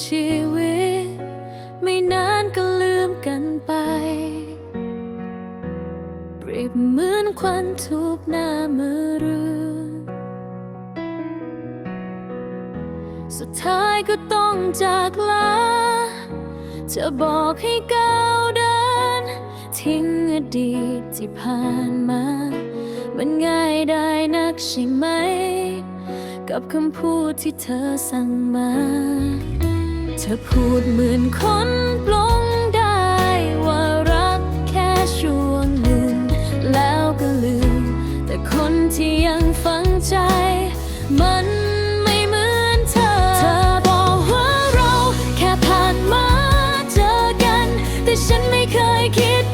ชีวิต ไม่นานก็ลืมกันไปเปรียบเหมือนควันทูบหน้ามือรือสุดท้ายก็ต้องจากลาจะบอกให้ก้าวเดิน ทิ้งอดีตที่ผ่านมา มันง่ายได้นักใช่ไหม กับคำพูดที่เธอสั่งมา เธอพูดเหมือนคนปลงได้ว่ารักแค่ช่วงหนึ่งแล้วก็ลืม แต่คนที่ยังฝังใจ มันไม่เหมือนเธอ เธอบอกว่าเราแค่ผ่านมาเจอกัน แต่ฉันไม่เคยคิด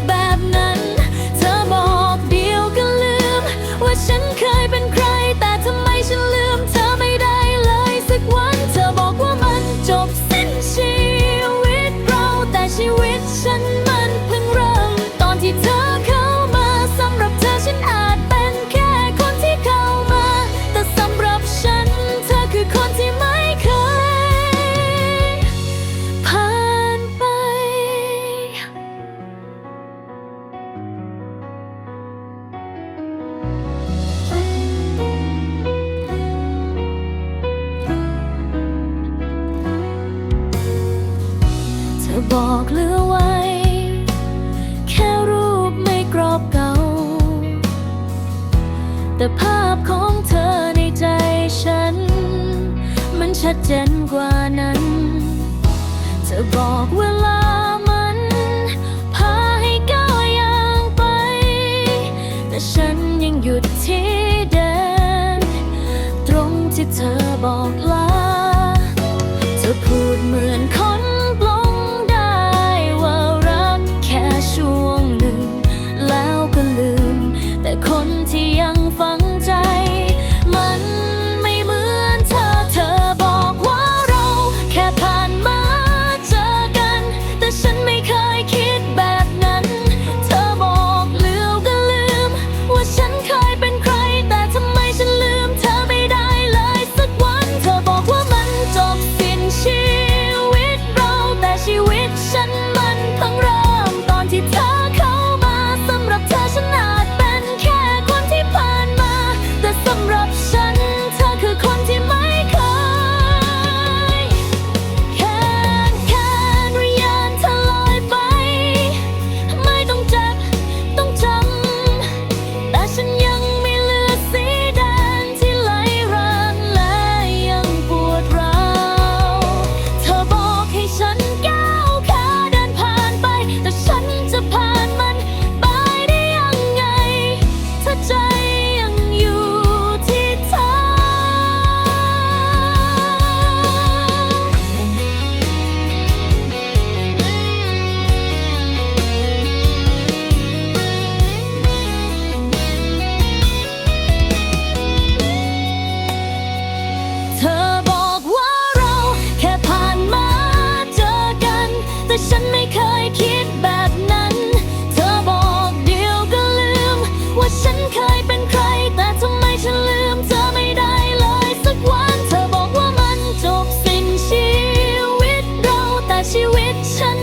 บอกเหลือไว้ แค่รูปไม่กรอบเก่า แต่ภาพของเธอในใจฉัน มันชัดเจนกว่านั้น เธอบอกเวลามันพาให้ก้าวย่างไป แต่ฉันยังหยุดที่เดิมตรงที่เธอบอก ฉันเคยเป็นใคร แต่ทำไมฉันลืมเธอไม่ได้เลยสักวัน เธอบอกว่ามันจบสิ้นชีวิตเราแต่ชีวิตฉัน